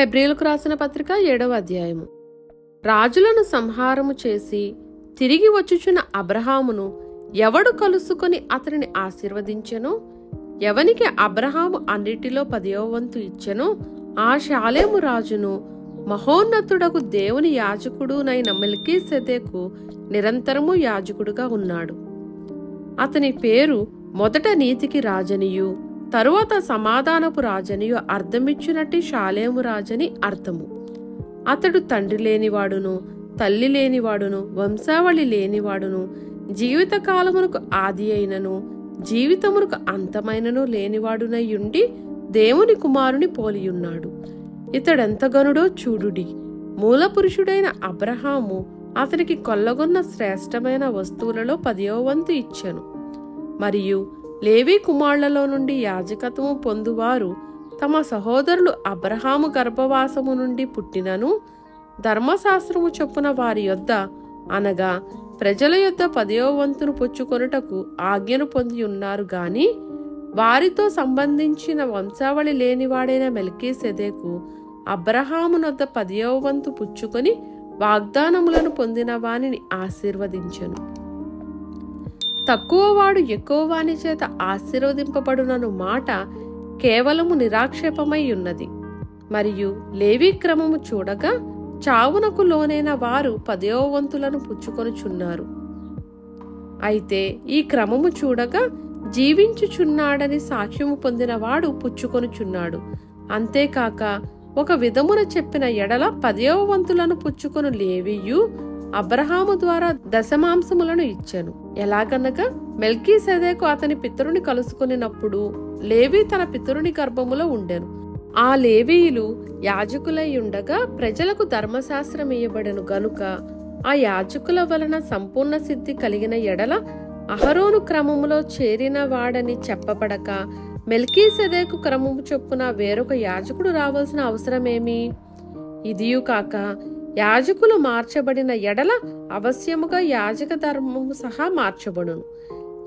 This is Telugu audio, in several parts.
హెబ్రిలకు రాసిన పత్రిక ఏడవ అధ్యాయము. రాజులను సంహారము చేసి తిరిగి వచ్చుచున్న అబ్రహామును ఎవడు కలుసుకొని అతనిని ఆశీర్వదించెనో? ఎవనికి అబ్రహాము అన్నిటిలో పదవ వంతు ఇచ్చెనో? ఆ శాలేము రాజును మహోన్నతుడకు దేవుని యాజకుడునైన మిల్కీ సెదేకు నిరంతరము యాజకుడుగా ఉన్నాడు. అతని పేరు మొదట నీతికి రాజనియు తరువాత సమాధానపు రాజనియు అర్థమిచ్చునట్టి శాలేము రాజని అర్థము. అతడు తండ్రి లేనివాడును తల్లి లేనివాడును వంశావళి లేనివాడును జీవితకాలమునకు ఆది అయినను జీవితమునకు అంతమైనను లేనివాడునయ్యుండి దేవుని కుమారుని పోలియున్నాడు. ఇతడెంత గనుడో చూడుడి. మూలపురుషుడైన అబ్రహాము అతనికి కొల్లగొన్న శ్రేష్టమైన వస్తువులలో పదియో వంతు ఇచ్చెను. మరియు లేవి కుమారులలో నుండి యాజకత్వము పొందువారు తమ సహోదరులు అబ్రహాము గర్భవాసము నుండి పుట్టినను ధర్మశాస్త్రము చొప్పున వారి యొద్ద అనగా ప్రజల యొద్ద పదవ వంతును పుచ్చుకొనుటకు ఆజ్ఞను పొంది ఉన్నారు గాని వారితో సంబంధించిన వంశావళి లేనివాడైన మెల్కీ సెదేకు అబ్రహామునొద్ద పదవ వంతు పుచ్చుకొని వాగ్దానములను పొందిన వానిని ఆశీర్వదించెను. తక్కువవాడు ఎక్కువ వాని చేత ఆశీర్వదింపబడునను మాట కేవలము నిరాక్షేపమై ఉన్నది. మరియు లేవి క్రమము చూడగా చావునకు లోనైన వారు పదవ వంతులను పుచ్చుకొనుచున్నారు. అయితే ఈ క్రమము చూడగా జీవించుచున్నాడని సాక్ష్యము పొందినవాడు పుచ్చుకొనుచున్నాడు. అంతేకాక ఒక విధమున చెప్పిన ఎడల పదవ వంతులను పుచ్చుకొను లేవియు అబ్రహాము ద్వారా దశమాంసములను ఇచ్చాను. ఎలాగనగా మెల్కీ సెదేకు అతని పితరుని కలుసుకునినప్పుడు లేవి తన పితరుని గర్భములో ఉండెను. ఆ లేవీయులు యాజకులై ఉండగా ప్రజలకు ధర్మశాస్త్రం ఇయ్యబడెను గనుక ఆ యాజకుల వలన సంపూర్ణ సిద్ధి కలిగిన ఎడల అహరోను క్రమములో చేరిన వాడని చెప్పబడక మెల్కీ సెదేకు క్రమము చొప్పున వేరొక యాజకుడు రావాల్సిన అవసరమేమి? ఇదియు కాక యాజకులు మార్చబడిన ఎడల అవశ్యముగా యాజక ధర్మము సహా మార్చబడును.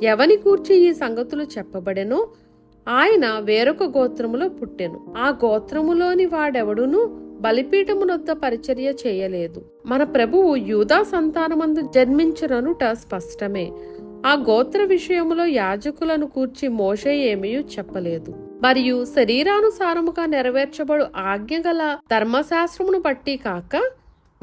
ఎవని కూర్చి ఈ సంగతులు చెప్పబడెనో ఆయన వేరొక గోత్రములో పుట్టెను. ఆ గోత్రములోని వాడెవడును బలిపీఠమునొద్ద పరిచర్య చేయలేదు. మన ప్రభువు యూదా సంతానమందు జన్మించరనుట స్పష్టమే. ఆ గోత్ర విషయములో యాజకులను కూర్చి మోషే ఏమీ చెప్పలేదు. మరియు శరీరానుసారముగా నెరవేర్చబడు ఆజ్ఞగల ధర్మశాస్త్రమును బట్టి కాక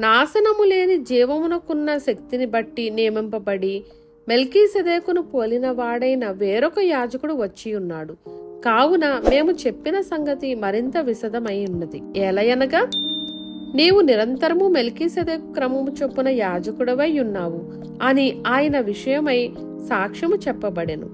నాశనము లేని జీవమునకున్న శక్తిని బట్టి నియమింపబడి మెల్కీ సెదేకును పోలిన వాడైన వేరొక యాజకుడు వచ్చి ఉన్నాడు. కావున మేము చెప్పిన సంగతి మరింత విశదమై ఉన్నది. ఎలయనగా నీవు నిరంతరము మెల్కీసెదేకు క్రమము చొప్పున యాజకుడవై ఉన్నావు అని ఆయన విషయమై సాక్ష్యము చెప్పబడెను.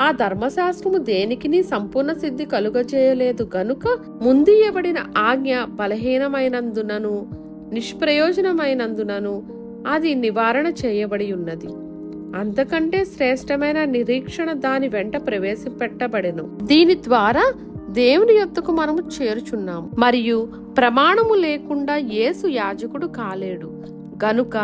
ఆ ధర్మశాస్త్రము దేనికిని సంపూర్ణ సిద్ధి కలుగజేయలేదు గనుక ముందీయబడిన ఆజ్ఞ బలహీనమైనందునను నిష్ప్రయోజనమైనందునను అది నివారణ చేయబడి ఉన్నది. అంతకంటే శ్రేష్టమైన నిరీక్షణ దాని వెంట ప్రవేశపెట్టబడెను. దీని ద్వారా దేవుని యొద్దకు మనము చేరుచున్నాము. మరియు ప్రమాణము లేకుండా యేసు యాజకుడు కాలేడు. గనుక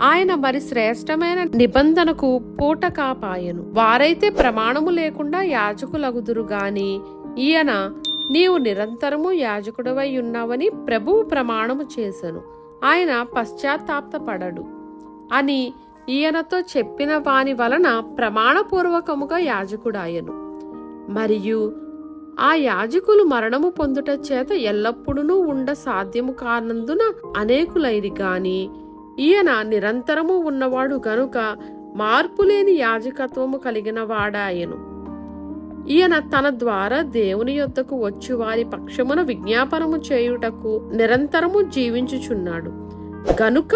ఆయన మరి శ్రేష్టమైన నిబంధనకు పూట కాపాయను. వారైతే ప్రమాణము లేకుండా యాజకులగుదురు గాని ఈయన నీవు నిరంతరము యాజకుడవై ఉన్నావని ప్రభువు ప్రమాణము చేసెను. ఆయన పశ్చాత్తాపడడు అని ఈయనతో చెప్పిన వాని వలన ప్రమాణపూర్వకముగా యాజకుడాయను. మరియు ఆ యాజకులు మరణము పొందుట చేత ఎల్లప్పుడూ ఉండ సాధ్యము కానందున అనేకులైరి గాని ఈయన నిరంతరము ఉన్నవాడు గనుక మార్పులేని యాజకత్వము కలిగిన వాడాయను. ఈయన తన ద్వారా దేవుని యొద్దకు వచ్చి వారి పక్షమున విజ్ఞాపనము చేయుటకు నిరంతరము జీవించుచున్నాడు. గనుక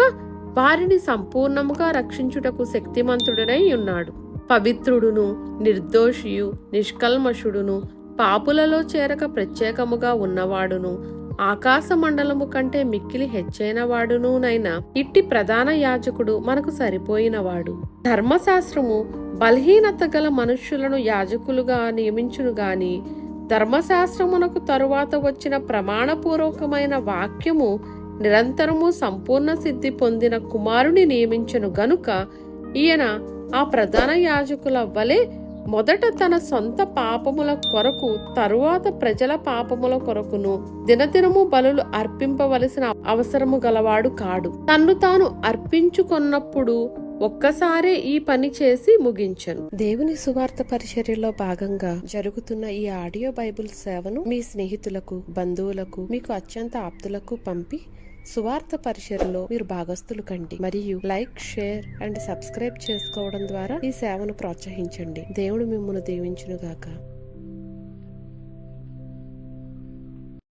వారిని సంపూర్ణముగా రక్షించుటకు శక్తిమంతుడనై ఉన్నాడు. పవిత్రుడును నిర్దోషియు నిష్కల్మషుడును పాపులలో చేరక ప్రత్యేకముగా ఉన్నవాడును ఆకాశ మండలము కంటే మిక్కిలి హెచ్చైనవాడునునైనా ఇట్టి ప్రధాన యాజకుడు మనకు సరిపోయినవాడు. ధర్మశాస్త్రము బలహీనత గల మనుష్యులను యాజకులుగా నియమించును గాని ధర్మశాస్త్రమునకు తరువాత వచ్చిన ప్రమాణపూర్వకమైన వాక్యము నిరంతరము సంపూర్ణ సిద్ధి పొందిన కుమారుని నియమించను గనుక ఈయన ఆ ప్రధాన యాజకుల వలె మొదట తన సొంత పాపముల కొరకు తరువాత ప్రజల పాపముల కొరకును దినదినము బలులు అర్పింపవలసిన అవసరము గలవాడు కాడు. తన్ను తాను అర్పించుకున్నప్పుడు ఒక్కసారే ఈ పని చేసి ముగించను. దేవుని సువార్త పరిచర్యలో భాగంగా జరుగుతున్న ఈ ఆడియో బైబుల్ సేవను మీ స్నేహితులకు బంధువులకు మీకు అత్యంత ఆప్తులకు పంపి సువార్త పరిచర్లో మీరు భాగస్తులు కండి. మరియు లైక్ షేర్ అండ్ సబ్స్క్రైబ్ చేసుకోవడం ద్వారా ఈ సేవను ప్రోత్సహించండి. దేవుడు మిమ్మల్ని దీవించునుగాక.